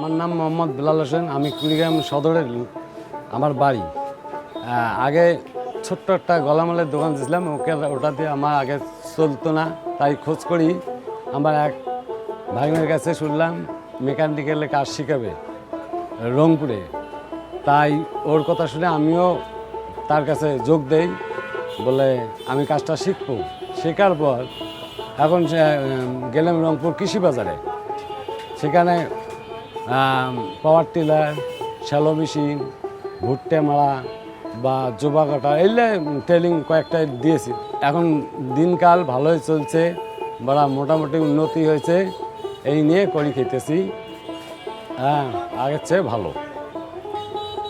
মোহাম্মদ বিলাল হোসেন, আমি কুড়িগ্রাম সদরের লোক। আমার বাড়ি। আগে ছোট্ট একটা গলামালের দোকান দিয়েছিলাম, ওকে ওটা দিয়ে আমার আগে চলতো না, তাই খোঁজ করি। আমার এক ভাইনের কাছে শুনলাম, মেকানিক্যালে কাজ শিখাবে রংপুরে। তাই ওর কথা শুনে আমিও তার কাছে যোগ দেই, বলে আমি কাজটা শিখব। শেখার পর এখন গেলাম রংপুর কৃষি বাজারে সেখানে পাওয়ার টিলার, শ্যালো মেশিন, ভুট্টে মারা বা জোবা কাটা এগুলো ট্রেনিং কয়েকটা দিয়েছি। এখন দিনকাল ভালোই চলছে, বড় মোটামুটি উন্নতি হয়েছে, এই নিয়ে করি খেতেছি। হ্যাঁ আগের চেয়ে ভালো।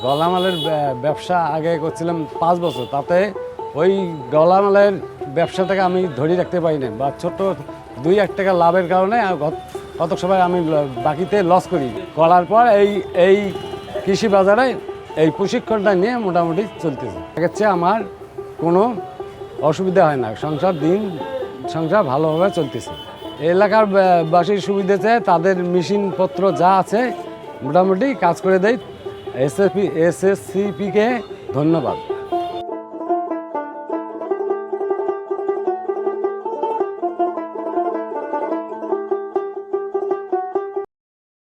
গলামালের ব্যবসা আগে করছিলাম পাঁচ বছর, তাতে ওই গলামালের ব্যবসাটাকে আমি ধরে রাখতে পারি না বা ছোট দুই এক টাকা লাভের কারণে কত সময় আমি বাকিতে লস করি। করার পর এই এই কৃষি বাজারে এই প্রশিক্ষণটা নিয়ে মোটামুটি চলতেছে। চেয়ে আমার কোনো অসুবিধা হয় না। সংসার দিন, সংসার ভালোভাবে চলতেছে। এলাকার বাসীর সুবিধেতে তাদের মেশিনপত্র যা আছে, মোটামুটি কাজ করে দেয় এসএসপি এসএসসিপিকে ধন্যবাদ।